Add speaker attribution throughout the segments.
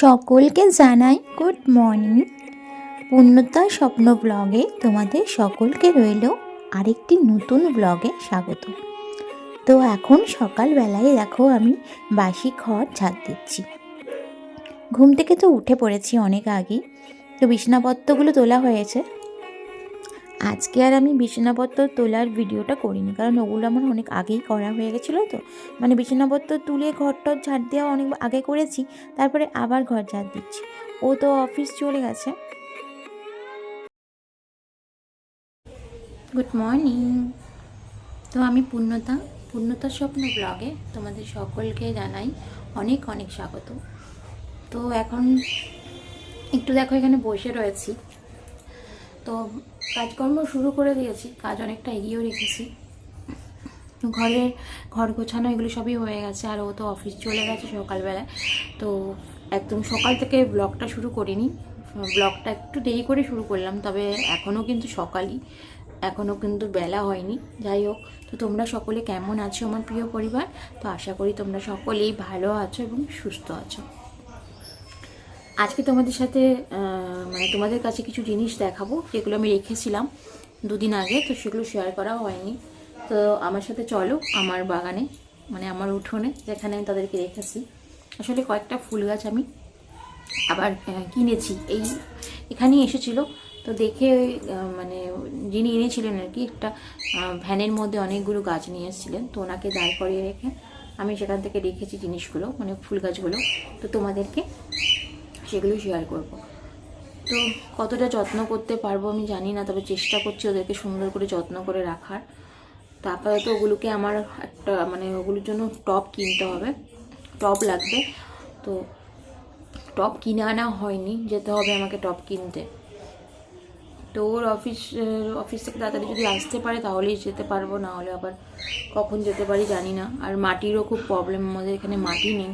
Speaker 1: সকলকে জানাই good morning. পূর্ণতা স্বপ্ন ব্লগে তোমাদের সকলকে রইল আরেকটি নতুন ব্লগে স্বাগত। তো এখন সকালবেলায় দেখো আমি বাসি খড় ছাদ দিচ্ছি। ঘুম থেকে তো উঠে পড়েছি অনেক আগেই। তো বিছনাপত্রগুলো তোলা হয়েছে। আজকে আর আমি বিছানাপত্র তোলার ভিডিওটা করিনি, কারণ ওগুলো আমার অনেক আগেই করা হয়ে গেছিল তো। মানে বিছানাপত্র তুলে ঘরটর ঝাড় দেওয়া অনেক আগে করেছি, তারপরে আবার ঘর ঝাড় দিচ্ছি। ও তো অফিস চলে গেছে। গুড মর্নিং তো আমি পূর্ণতা পূর্ণতা স্বপ্ন ব্লগে তোমাদের সকলকে জানাই অনেক অনেক স্বাগত। তো এখন একটু দেখো এখানে বসে রয়েছি। তো কাজকর্ম শুরু করে দিয়েছি, কাজ অনেকটা এগিয়েও রেখেছি। ঘরের ঘর গোছানো এগুলো সবই হয়ে গেছে, আর ও তো অফিস চলে গেছে সকালবেলায় তো একদম সকাল থেকে ব্লগটা শুরু করিনি, ব্লগটা একটু দেরি করে শুরু করলাম, তবে এখনও কিন্তু সকালই এখনও কিন্তু বেলা হয়নি। যাই হোক, তো তোমরা সকলে কেমন আছো আমার প্রিয় পরিবার? তো আশা করি তোমরা সকলেই ভালো আছো এবং সুস্থ আছো। আজকে তোমাদের সাথে মানে তোমাদের কাছে কিছু জিনিস দেখাবো, যেগুলো আমি রেখেছিলাম দুদিন আগে, তো সেগুলো শেয়ার করা হয়নি। তো আমার সাথে চলো আমার বাগানে মানে আমার উঠোনে, যেখানে আমি তাদেরকে রেখেছি। আসলে কয়েকটা ফুল গাছ আমি আবার কিনেছি। এই এখানেই এসেছিল। তো দেখে মানে যিনি এনেছিলেন আর কি, একটা ভ্যানের মধ্যে অনেকগুলো গাছ নিয়ে এসেছিলেন। তো ওনাকে দাঁড় করিয়ে রেখে আমি সেখান থেকে রেখেছি জিনিসগুলো মানে ফুল গাছগুলো। তো তোমাদেরকে সেগুলো শেয়ার করব। তো কতটা যত্ন করতে পারব আমি জানি না, তবে চেষ্টা করছি ওদেরকে সুন্দর করে যত্ন করে রাখার। তো আপাতত ওগুলোকে আমার একটা মানে ওগুলোর জন্য টব কিনতে হবে টব লাগবে। তো টব কিনে আনা হয়নি, যেতে হবে আমাকে টব কিনতে। তো ওর অফিস অফিস থেকে তাড়াতাড়ি যদি আসতে পারে তাহলেই যেতে পারব, না হলে আবার কখন যেতে পারি জানি না। আর মাটিরও খুব প্রবলেম আমাদের এখানে মাটি নেই,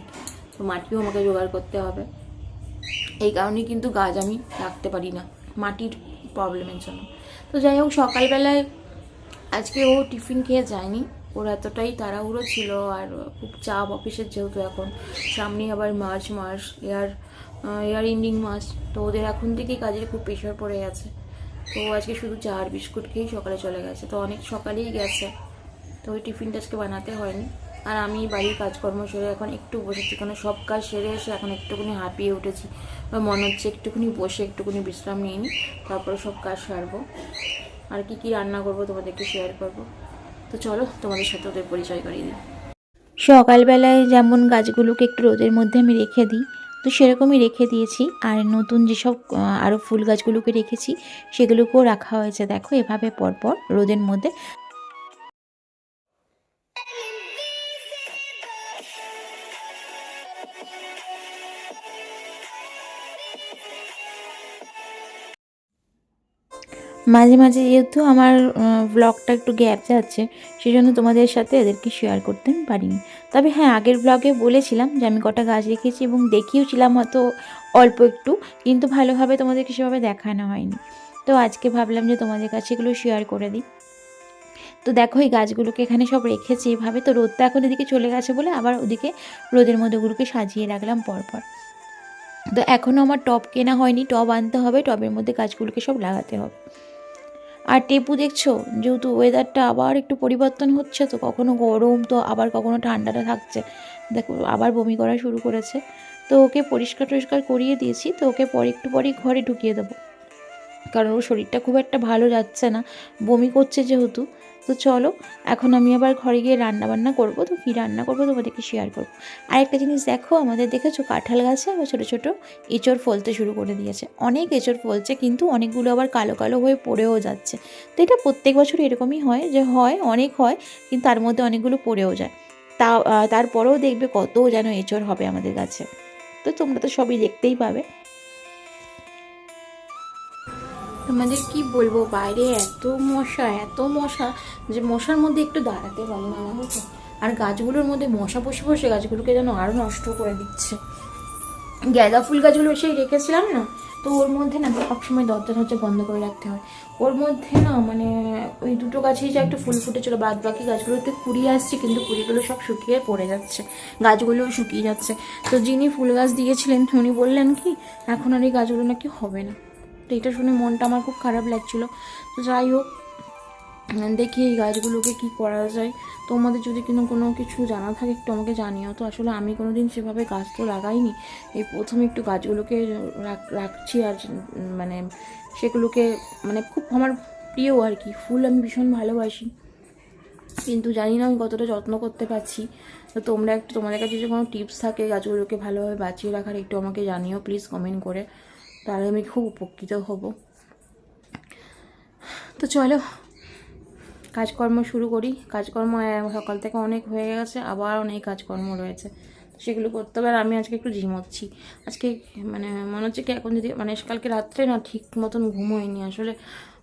Speaker 1: তো মাটিও আমাকে জোগাড় করতে হবে। এই কারণেই কিন্তু গাছ আমি রাখতে পারি না, মাটির প্রবলেমের জন্য। তো যাই হোক, সকালবেলায় আজকে ও টিফিন খেয়ে যায়নি, ওর এতটাই তাড়াহুড়ো ছিল আর খুব চাপ অফিসের যেহেতু এখন। সামনে আবার মার্চ মাস এয়ার এয়ার এন্ডিং মাস তো ওদের এখন থেকেই কাজের খুব প্রেশার পড়ে গেছে। তো আজকে শুধু চা আর বিস্কুট খেয়েই সকালে চলে গেছে। তো অনেক সকালেই গেছে, তো ওই টিফিনটা আজকে বানাতে হয়নি। আর আমি বাড়ির কাজকর্ম সেরে এখন একটু বসেছি কারণ সব কাজ সেরে এসে এখন একটুখানি হাঁপিয়ে উঠেছি। বা মনে হচ্ছে একটুখানি বসে একটুখানি বিশ্রাম নিয়ে নিই, তারপরে সব কাজ সারবো। আর কি কি রান্না করব তোমাদেরকে শেয়ার করব। তো চলো তোমাদের সাথে ওদের পরিচয় করিয়ে দিই। সকালবেলায় যেমন গাছগুলোকে একটু রোদের মধ্যে আমি রেখে দিই, তো সেরকমই রেখে দিয়েছি। আর নতুন যেসব আরও ফুল গাছগুলোকে রেখেছি, সেগুলোকেও রাখা হয়েছে। দেখো এভাবে পরপর রোদের মধ্যে মাঝে মাঝে যেহেতু আমার ব্লগটা একটু গ্যাপ যাচ্ছে সেই জন্য তোমাদের সাথে এদেরকে শেয়ার করতে পারিনি। তবে হ্যাঁ আগের ব্লগে বলেছিলাম যে আমি কটা গাছ রেখেছি এবং দেখিয়েছিলাম হয়তো অল্প একটু, কিন্তু ভালোভাবে তোমাদেরকে সেভাবে দেখানো হয়নি। তো আজকে ভাবলাম যে তোমাদের কাছে এগুলো শেয়ার করে দিই। তো দেখো, এই গাছগুলোকে এখানে সব রেখেছি এভাবে। তো রোদটা এখন এদিকে চলে গেছে বলে আবার ওদিকে রোদের মধ্যে ওগুলোকে সাজিয়ে রাখলাম পরপর। তো এখনও আমার টব কেনা হয়নি, টব আনতে হবে, টবের মধ্যে গাছগুলোকে সব লাগাতে হবে। আর টেপু দেখছ? যেহেতু ওয়েদারটা আবার একটু পরিবর্তন হচ্ছে, তো কখনো গরম, তো আবার কখনো ঠান্ডাটা থাকছে। দেখো, আবার বমি করা শুরু করেছে। তো ওকে পরিষ্কার টরিষ্কার করিয়ে দিয়েছি, তো ওকে পরে, একটু পরেই ঘরে ঢুকিয়ে দেবো। কারণ ওর শরীরটা খুব একটা ভালো যাচ্ছে না। বমি করছে যেহেতু। তো চলো, এখন আমি আবার ঘরে গিয়ে রান্না বান্না করব। তো কী রান্না করব তোমাদেরকে শেয়ার করব। আর একটা জিনিস দেখো, আমাদের দেখেছ কাঁঠাল গাছে আবার ছোটো ছোটো এঁচড় ফলতে শুরু করে দিয়েছে। অনেক এঁচড় ফলছে, কিন্তু অনেকগুলো আবার কালো কালো হয়ে পড়েও যাচ্ছে। তো এটা প্রত্যেক বছর এরকমই হয় যে হয়, অনেক হয়, কিন্তু তার মধ্যে অনেকগুলো পড়েও যায়। তা তারপরেও দেখবে কত যেন এঁচড় হবে আমাদের কাছে তো তোমরা তো সবই দেখতেই পাবে। তোমাদের কি বলব? বাইরে এত মশা এত মশা যে মশার মধ্যে একটু দাঁড়াতে পারি না জানো আর গাছগুলোর মধ্যে মশা বসে বসে গাছগুলোকে যেন আরও নষ্ট করে দিচ্ছে। গাঁদা ফুল গাছগুলো সেই রেখেছিলাম না? তো ওর মধ্যে না সবসময় দরজা টরজা বন্ধ করে রাখতে হয়। ওর মধ্যে না মানে ওই দুটো গাছেই যা একটু ফুল ফুটেছিল বাদ বাকি গাছগুলোতে কুড়ি আসছে কিন্তু কুড়িগুলো সব শুকিয়ে পড়ে যাচ্ছে। গাছগুলোও শুকিয়ে যাচ্ছে। তো যিনি ফুল গাছ দিয়েছিলেন, উনি বললেন কি, এখন আর এই গাছগুলো নাকি হবে না। তো এটা শুনে মনটা আমার খুব খারাপ লাগছিল। তো যাই হোক, দেখি এই গাছগুলোকে কি করা যায়। তোমাদের যদি কিন্তু কোনো কিছু জানা থাকে একটু আমাকে জানিও। তো আসলে আমি কোনো দিন সেভাবে গাছ তো লাগাইনি। এই প্রথমে একটু গাছগুলোকে রাখ- রাখছি আর মানে সেগুলোকে মানে খুব আমার প্রিয় আর কি। ফুল আমি ভীষণ ভালোবাসি। কিন্তু জানি না আমি কতটা যত্ন করতে পারছি। তো তোমরা একটু তোমাদের কাছে যদি কোনো টিপস থাকে গাছগুলোকে ভালোভাবে বাঁচিয়ে রাখার, একটু আমাকে জানিও প্লিজ কমেন্ট করে। তাহলে আমি খুব উপকৃত হব। তো চলো, কাজকর্ম শুরু করি। কাজকর্ম সকাল থেকে অনেক হয়ে গেছে, আবার অনেক কাজকর্ম রয়েছে। সেগুলো করতে হবে আর আমি আজকে একটু ঝিমোচ্ছি আজকে মানে মনে হচ্ছে কি এখন যদি মানে কালকে রাত্রে না ঠিক মতন ঘুম হয়নি। আসলে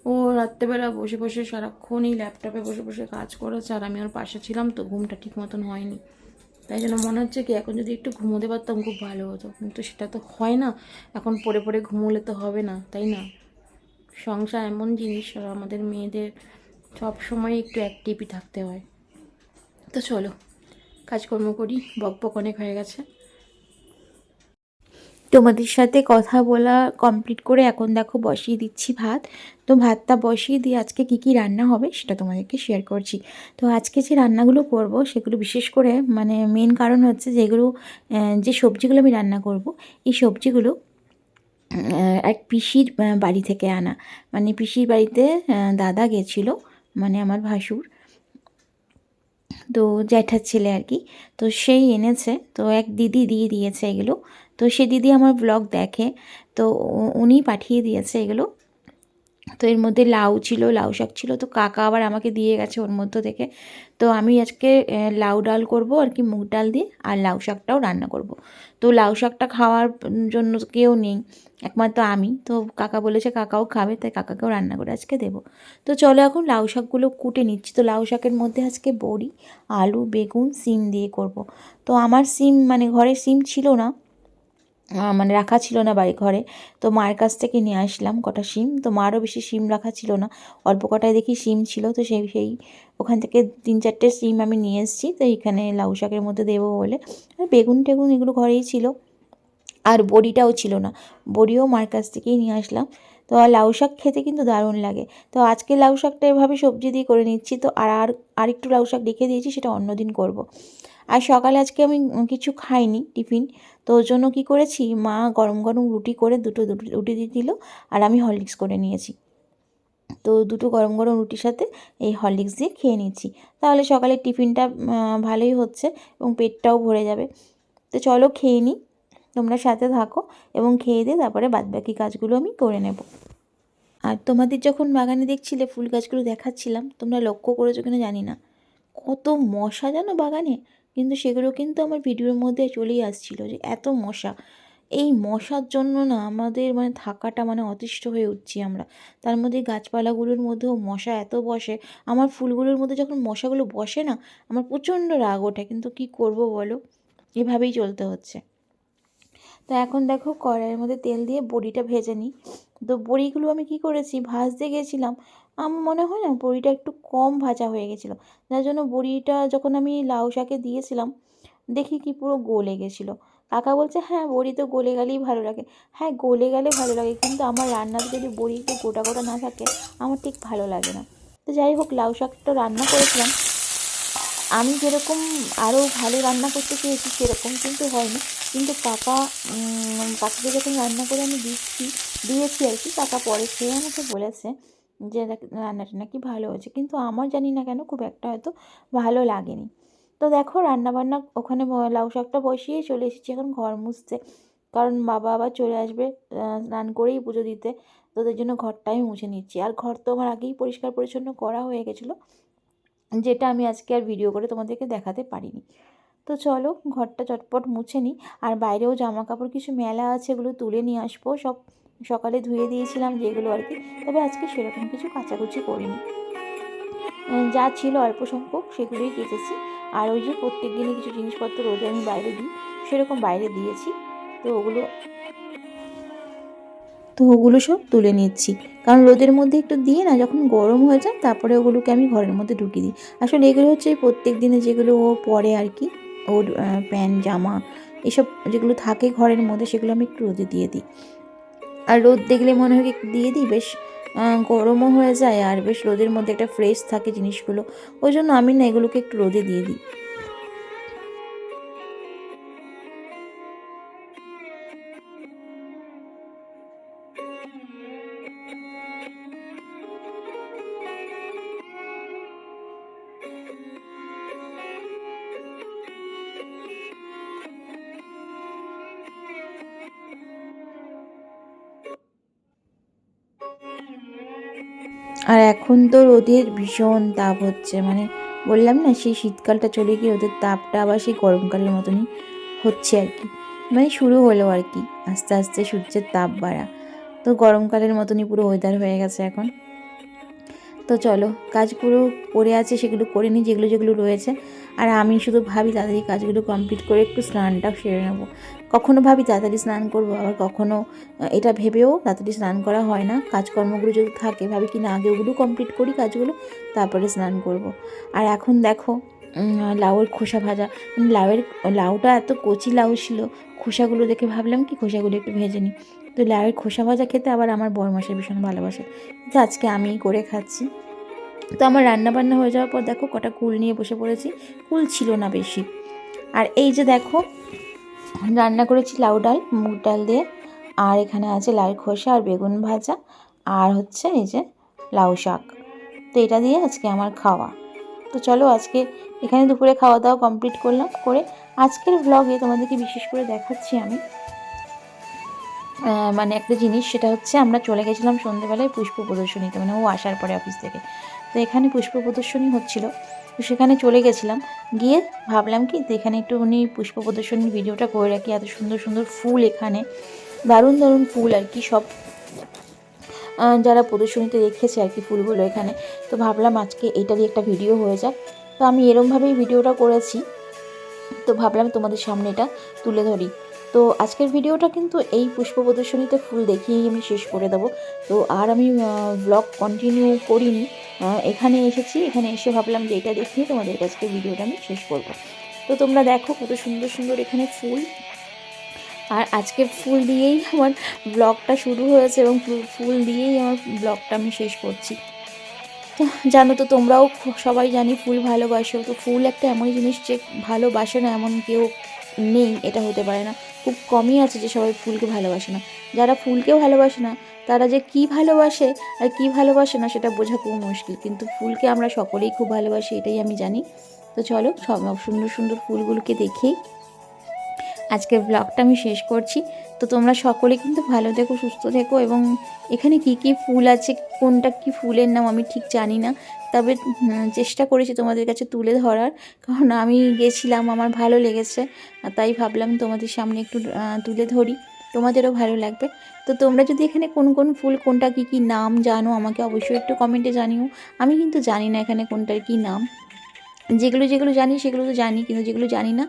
Speaker 1: ও রাত্রেবেলা বসে বসে সারাক্ষণ এই ল্যাপটপে বসে বসে কাজ করেছে আর আমি ওর পাশে ছিলাম, তো ঘুমটা ঠিক মতন হয়নি। তাই জন্য মনে হচ্ছে কি, এখন যদি একটু ঘুমোতে পারতাম খুব ভালো হতো। কিন্তু সেটা তো হয় না। এখন পরে পরে ঘুমোলে তো হবে না, তাই না? সংসার এমন জিনিস আমাদের মেয়েদের সব সময় একটু অ্যাক্টিভই থাকতে হয়। তো চলো, কাজকর্ম করি, বক বক অনেক হয়ে গেছে। তোমাদের সাথে কথা বলা কমপ্লিট করে এখন দেখো বসিয়ে দিচ্ছি ভাত। তো ভাতটা বসিয়ে দিয়ে আজকে কি কি রান্না হবে সেটা তোমাদেরকে শেয়ার করছি। তো আজকে যে রান্নাগুলো করব সেগুলো বিশেষ করে মানে মেন কারণ হচ্ছে যেগুলো যে সবজিগুলো আমি রান্না করব, এই সবজিগুলো এক পিসির বাড়ি থেকে আনা। মানে পিসির বাড়িতে দাদা গেছিল মানে আমার ভাসুর, তো জ্যাঠার ছেলে আর কি। তো সেই এনেছে, তো এক দিদি দিয়ে দিয়েছে এগুলো। তো সে দিদি আমার ব্লগ দেখে, তো উনি পাঠিয়ে দিয়েছে এগুলো। তো এর মধ্যে লাউ ছিল, লাউ শাক ছিল, তো কাকা আবার আমাকে দিয়ে গেছে ওর মধ্যে থেকে। তো আমি আজকে লাউ ডাল করব আর কি মুগ ডাল দিয়ে, আর লাউ শাকটাও রান্না করব। তো লাউ শাকটা খাওয়ার জন্য কেউ নেই, একমাত্র আমি। তো কাকা বলেছে কাকাও খাবে, তাই কাকাকেও রান্না করে আজকে দেবো। তো চলো এখন লাউ শাকগুলো কুটে নিচ্ছি। তো লাউ শাকের মধ্যে আজকে বড়ি, আলু, বেগুন, সিম দিয়ে করব। তো আমার সিম মানে ঘরে সিম ছিল না মানে রাখা ছিল না বাড়ি ঘরে। তো মায়ের কাছ থেকে নিয়ে আসলাম কটা শিম। তো মারও বেশি শিম রাখা ছিল না। অল্প কটায় দেখি শিম ছিল। তো সেই সেই ওখান থেকে তিন চারটে শিম আমি নিয়ে এসেছি। তো এইখানে লাউ শাকের মধ্যে দেবো বলে। আর বেগুন টেগুন এগুলো ঘরেই ছিল। আর বড়িটাও ছিল না। বড়িও মার কাছ থেকেই নিয়ে আসলাম। তো আর লাউ শাক খেতে কিন্তু দারুণ লাগে। তো আজকে লাউ শাকটা এভাবে সবজি দিয়ে করে নিচ্ছি, তো আর আর, আরেকটু লাউ শাক রেখে দিয়েছি, সেটা অন্যদিন করব। আর সকালে আজকে আমি কিছু খাইনি টিফিন, তো ওর জন্য কী করেছি, মা গরম গরম রুটি করে দুটো রুটি দিয়ে দিল, আর আমি হরলিক্স করে নিয়েছি। তো দুটো গরম গরম রুটির সাথে এই হরলিক্স দিয়ে খেয়ে নিচ্ছি। তাহলে সকালে টিফিনটা ভালোই হচ্ছে এবং পেটটাও ভরে যাবে। তো চলো খেয়ে নিই তোমরা সাথে থাকো এবং খেয়ে দিয়ে তারপরে বাদবাকি কাজগুলো আমি করে নেব। আর তোমাদের যখন বাগানে দেখছিলে ফুল গাছগুলো দেখাচ্ছিলাম, তোমরা লক্ষ্য করেছ কিনা জানি না। কত মশা জানো বাগানে? কিন্তু সেগুলো কিন্তু আমার ভিডিওর মধ্যে চলেই আসছিল যে এত মশা। এই মশার জন্য না আমাদের মানে থাকাটা মানে অতিষ্ঠ হয়ে উঠছি আমরা। তার মধ্যে গাছপালাগুলোর মধ্যেও মশা এত বসে, আমার ফুলগুলোর মধ্যে যখন মশাগুলো বসে না, আমার প্রচণ্ড রাগ ওঠে। কিন্তু কি করব বলো? এভাবেই চলতে হচ্ছে। তো এখন দেখো কড়াইয়ের মধ্যে তেল দিয়ে বড়িটা ভেজে নিই। তো বড়িগুলো আমি কি করেছি? ভাজতে গেছিলাম। আমার মনে হয় না বড়িটা একটু কম ভাজা হয়ে গেছিল। যার জন্য বড়িটা যখন আমি লাউ শাকে দিয়েছিলাম, দেখি কি পুরো গলে গেছিল। কাকা বলছে হ্যাঁ বড়ি তো গলে গেলেই ভালো লাগে। হ্যাঁ গলে গেলে ভালো লাগে, কিন্তু আমার রান্নাতে যদি বড়ি একটু গোটা গোটা না থাকে, আমার ঠিক ভালো লাগে না। তো যাই হোক, লাউ শাকটা রান্না করেছিলাম। আমি যেরকম আরও ভালো রান্না করতে চেয়েছি সেরকম কিন্তু হয়নি। কিন্তু কাকা কাকাকে যখন রান্না করে আমি দিচ্ছি, দিয়েছি আর কি কাকা পরে খেয়ে আমাকে বলেছে যে, দেখ, রান্নাটা নাকি ভালো হয়েছে। কিন্তু আমার জানি না কেন খুব একটা হয়তো ভালো লাগেনি। তো দেখো রান্না বান্না ওখানে লাউ শাকটা বসিয়ে চলে এসেছি এখন ঘর মুছতে। কারণ বাবা আবার চলে আসবে স্নান করেই পুজো দিতে। তোদের জন্য ঘরটাই মুছে নিচ্ছি। আর ঘর তো আমার আগেই পরিষ্কার পরিচ্ছন্ন করা হয়ে গেছিল। যেটা আমি আজকে আর ভিডিও করে তোমাদেরকে দেখাতে পারিনি। তো চলো ঘরটা চটপট মুছে নিই। আর বাইরেও জামা কাপড় কিছু মেলা আছে, এগুলো তুলে নিয়ে আসব। সব সকালে ধুয়ে দিয়েছিলাম যেগুলো আর কি। তবে আজকে সেরকম কিছু কাচাকুচি করিনি। যা ছিল অল্প সংখ্যক সেগুলোই কেচেছি। আর ওই যে প্রত্যেক দিনই কিছু জিনিসপত্র রোদে আমি বাইরে দিই, সেরকম বাইরে দিয়েছি। তো ওগুলো তো ওগুলো সব তুলে নিচ্ছি। কারণ রোদের মধ্যে একটু দিয়ে না, যখন গরম হয়ে যায়, তারপরে ওগুলোকে আমি ঘরের মধ্যে ঢুকিয়ে দিই। আসলে এগুলো হচ্ছে প্রত্যেক দিনে যেগুলো ও পরে আর কি, ওর প্যান্ট, জামা, এসব যেগুলো থাকে ঘরের মধ্যে, সেগুলো আমি একটু রোদে দিয়ে দিই। আর রোদ দেখলে মনে হয় একটু দিয়ে দিই, বেশ গরমও হয়ে যায় আর বেশ রোদের মধ্যে একটা ফ্রেশ থাকে জিনিসগুলো। ওই জন্য আমি না এগুলোকে একটু রোদে দিয়ে দিই। আর এখন তো রোদের ভীষণ তাপ হচ্ছে মানে বললাম না সেই শীতকালটা চলে গিয়ে রোদের তাপটা আবার সেই গরমকালের মতনই হচ্ছে আর কি। মানে শুরু হলো আর কি, আস্তে আস্তে সূর্যের তাপ বাড়া। তো গরমকালের মতনই পুরো ওয়েদার হয়ে গেছে এখন। তো চলো কাজগুলো পড়ে আছে সেগুলো করে নিই যেগুলো যেগুলো রয়েছে। আর আমি শুধু ভাবি তাড়াতাড়ি কাজগুলো কমপ্লিট করে একটু স্নানটা সেরে নেব। কখনো ভাবি তাড়াতাড়ি স্নান করব আবার কখনো আহ, এটা ভেবেও তাড়াতাড়ি স্নান করা হয় না। কাজকর্মগুলো যদি থাকে ভাবি কি না আগে ওগুলো কমপ্লিট করি কাজগুলো তারপরে স্নান করব। আর এখন দেখো লাউয়ের খোসা ভাজা মানে লাউয়ের লাউটা এত কচি লাউ ছিল খোসাগুলো দেখে ভাবলাম কি খোসাগুলো একটু ভেজে নিই। তো লাউয়ের খোসা ভাজা খেতে আবার আমার বড় মাসের ভীষণ ভালোবাসে। তো আজকে আমিই করে খাচ্ছি। তো আমার রান্না বান্না হয়ে যাওয়ার পর দেখো কটা কুল নিয়ে বসে পড়েছি। কুল ছিল না বেশি। আর এই যে দেখো, রান্না করেছি লাউ ডাল, মুগ ডাল দিয়ে। আর এখানে আছে লাল খোসা আর বেগুন ভাজা। আর হচ্ছে এই যে লাউ শাক। তো এটা দিয়ে আজকে আমার খাওয়া। তো চলো আজকে এখানে দুপুরে খাওয়া দাওয়া কমপ্লিট করলাম। করে আজকের ব্লগে তোমাদেরকে বিশেষ করে দেখাচ্ছি আমি। মানে একটা জিনিস, সেটা হচ্ছে আমরা চলে গেছিলাম সন্ধেবেলায় পুষ্প প্রদর্শনীতে মানে ও আসার পরে অফিস থেকে। তো এখানে পুষ্প প্রদর্শনী হচ্ছিল। তো সেখানে চলে গেছিলাম। গিয়ে ভাবলাম কি, তো এখানে একটু উনি পুষ্প প্রদর্শনীর ভিডিওটা করে রাখি, এত সুন্দর সুন্দর ফুল এখানে। দারুণ দারুণ ফুল আর কি সব। যারা প্রদর্শনীতে রেখেছে আর কি ফুলগুলো এখানে। তো ভাবলাম আজকে এটারই একটা ভিডিও হয়ে যাক। তো আমি এরমভাবেই ভিডিওটা করেছি। তো ভাবলাম তোমাদের সামনে এটা তুলে ধরি। তো আজকের ভিডিওটা কিন্তু এই পুষ্প প্রদর্শনীতে ফুল দেখিয়েই আমি শেষ করে দেবো। তো আর আমি ব্লগ কন্টিনিউ করিনি। এখানে এসেছি। এখানে এসে ভাবলাম যে এটা দেখিয়ে তোমাদের কাছকে ভিডিওটা আমি শেষ করব। তো তোমরা দেখো কত সুন্দর সুন্দর এখানে ফুল। আর আজকে ফুল দিয়েই আমার ব্লগটা শুরু হয়েছে এবং ফুল- দিয়েই আমার ব্লগটা আমি শেষ করছি। জানো তো, তোমরাও সবাই জানি ফুল ভালোবাসো। তো ফুল একটা এমন জিনিস যে ভালোবাসে না এমন কেউ নেই, এটা হতে পারে না। খুব কমই আছে যে সবাই ফুলকে ভালোবাসে না। যারা ফুলকে ভালোবাসে না, তারা যে কি ভালোবাসে আর কি ভালোবাসে না, সেটা বোঝা খুব মুশকিল। কিন্তু ফুলকে আমরা সকলেই খুব ভালোবাসি, এটাই আমি জানি। তো চলো, সব সুন্দর সুন্দর ফুলগুলোকে দেখেই আজকের ব্লগটা আমি শেষ করছি। তো তোমরা সকলে কিন্তু ভালো থেকো, সুস্থ থেকো এবং এখানে কি কি ফুল আছে, কোনটা কি ফুলের নাম আমি ঠিক জানি না। তবে চেষ্টা করেছি তোমাদের কাছে তুলে ধরার। কারণ আমি গেছিলাম, আমার ভালো লেগেছে। তাই ভাবলাম তোমাদের সামনে একটু তুলে ধরি। তোমাদেরও ভালো লাগবে। তো তোমরা যদি এখানে কোন কোন ফুল, কোনটা কি কি নাম জানো, আমাকে অবশ্যই একটু কমেন্টে জানিও। আমি কিন্তু জানি না এখানে কোনটার কি নাম। যেগুলো যেগুলো জানি, সেগুলো তো জানি, কিন্তু যেগুলো জানি না,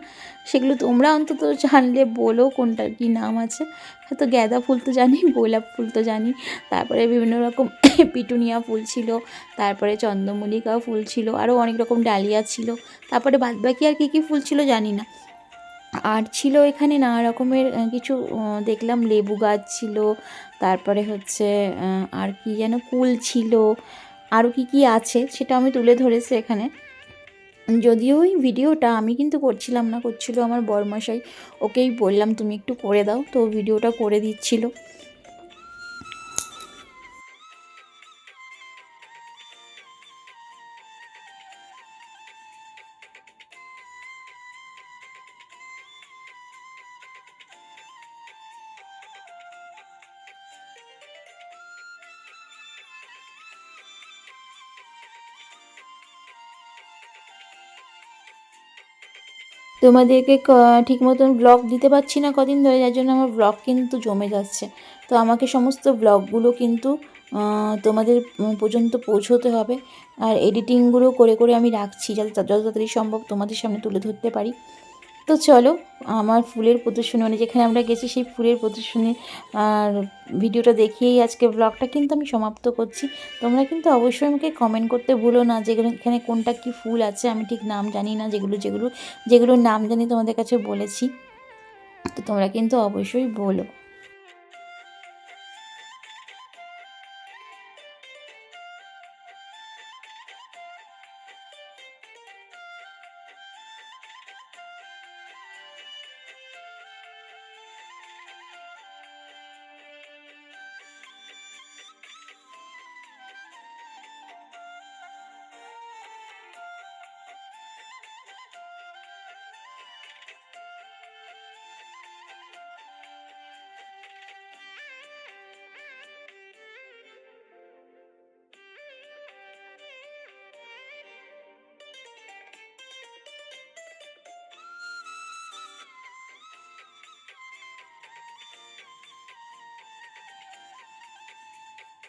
Speaker 1: সেগুলো তোমরা অন্তত জানলে বলো কোনটার কী নাম আছে। হয়তো গ্যাদা ফুল তো জানি, গোলাপ ফুল তো জানি, তারপরে বিভিন্ন রকম পিটুনিয়া ফুল ছিল, তারপরে চন্দ্রমল্লিকা ফুল ছিল, আরও অনেক রকম ডালিয়া ছিল, তারপরে বাদবাকি আর কী কী ফুল ছিল জানি না। আর ছিল এখানে নানা রকমের কিছু দেখলাম লেবু গাছ ছিল, তারপরে হচ্ছে আর কি যেন কুল ছিল, আরও কি কি আছে, সেটা আমি তুলে ধরেছি এখানে। যদিও ওই ভিডিওটা আমি কিন্তু করছিলাম না, করছিল আমার বরমশাই। ওকেই বললাম, তুমি একটু করে দাও। তো ভিডিওটা করে দিচ্ছিল। তোমাদেরকে ঠিক মতন ব্লগ দিতে পারছি না কদিন ধরে, যার জন্য আমার ব্লগ কিন্তু জমে যাচ্ছে। তো আমাকে সমস্ত ব্লগগুলো কিন্তু তোমাদের পর্যন্ত পৌঁছতে হবে। আর এডিটিংগুলো করে করে আমি রাখছি, যাতে যত তাড়াতাড়ি সম্ভব তোমাদের সামনে তুলে ধরতে পারি। তো চলো, আমার ফুলের প্রদর্শনী মানে যেখানে আমরা গেছি সেই ফুলের প্রদর্শনী, আর ভিডিওটা দেখিয়েই আজকে ব্লগটা কিন্তু আমি সমাপ্ত করছি। তোমরা কিন্তু অবশ্যই আমাকে কমেন্ট করতে ভুলো না যেগুলো এখানে কোনটা কি ফুল আছে, আমি ঠিক নাম জানি না, যেগুলো যেগুলো, যেগুলোর নাম জানি তোমাদের কাছে বলেছি। তো তোমরা কিন্তু অবশ্যই বলো।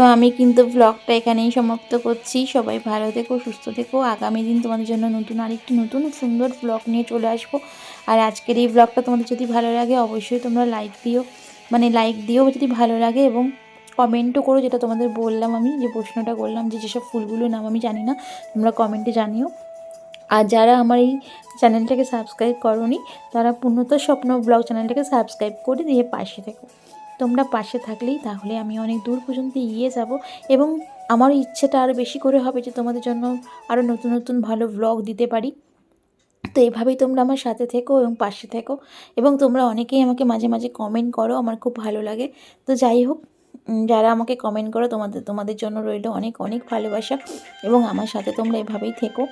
Speaker 1: তো আমি কিন্তু ব্লগটা এখানেই সমাপ্ত করছি। সবাই ভালো থেকো, সুস্থ থেকো। আগামী দিন তোমাদের জন্য নতুন আরেকটি নতুন সুন্দর ব্লগ নিয়ে চলে আসব। আর আজকের এই ব্লগটা তোমাদের যদি ভালো লাগে, অবশ্যই তোমরা লাইক দিও। মানে লাইক দিও যদি ভালো লাগে এবং কমেন্টও করো, যেটা তোমাদের বললাম আমি, যে প্রশ্নটা করলাম, যে যেসব ফুলগুলোর নাম আমি জানি না, তোমরা কমেন্টে জানিও। আর যারা আমার এই চ্যানেলটাকে সাবস্ক্রাইব করনি, তারা পূর্ণত স্বপ্ন ব্লগ চ্যানেলটাকে সাবস্ক্রাইব করে দিয়ে পাশে থেকো। তোমরা পাশে থাকলেই তাহলে আমি অনেক দূর পর্যন্ত এগিয়ে যাব এবং আমার ইচ্ছেটা আরও বেশি করে হবে যে তোমাদের জন্য আরও নতুন নতুন ভালো ব্লগ দিতে পারি। তো এভাবেই তোমরা আমার সাথে থেকো এবং পাশে থেকো এবং তোমরা অনেকেই আমাকে মাঝে মাঝে কমেন্ট করো, আমার খুব ভালো লাগে। তো যাই হোক যারা আমাকে কমেন্ট করো, তোমাদের তোমাদের জন্য রইল অনেক অনেক ভালোবাসা এবং আমার সাথে তোমরা এভাবেই থেকো।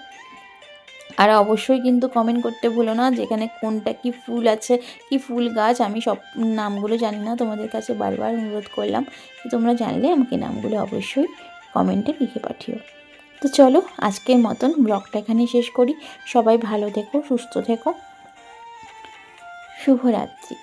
Speaker 1: আর অবশ্যই কিন্তু কমেন্ট করতে ভুলো না, যেখানে কোনটা কি ফুল আছে, কি ফুল গাছ, আমি সব নামগুলো জানি না, তোমাদের কাছে বারবার অনুরোধ করলাম। তোমরা জানলে আমাকে নামগুলো অবশ্যই কমেন্টে লিখে পাঠিও। তো চলো আজকের মতন ব্লগটা এখানে শেষ করি। সবাই ভালো থেকো, সুস্থ থেকো। শুভরাত্রি।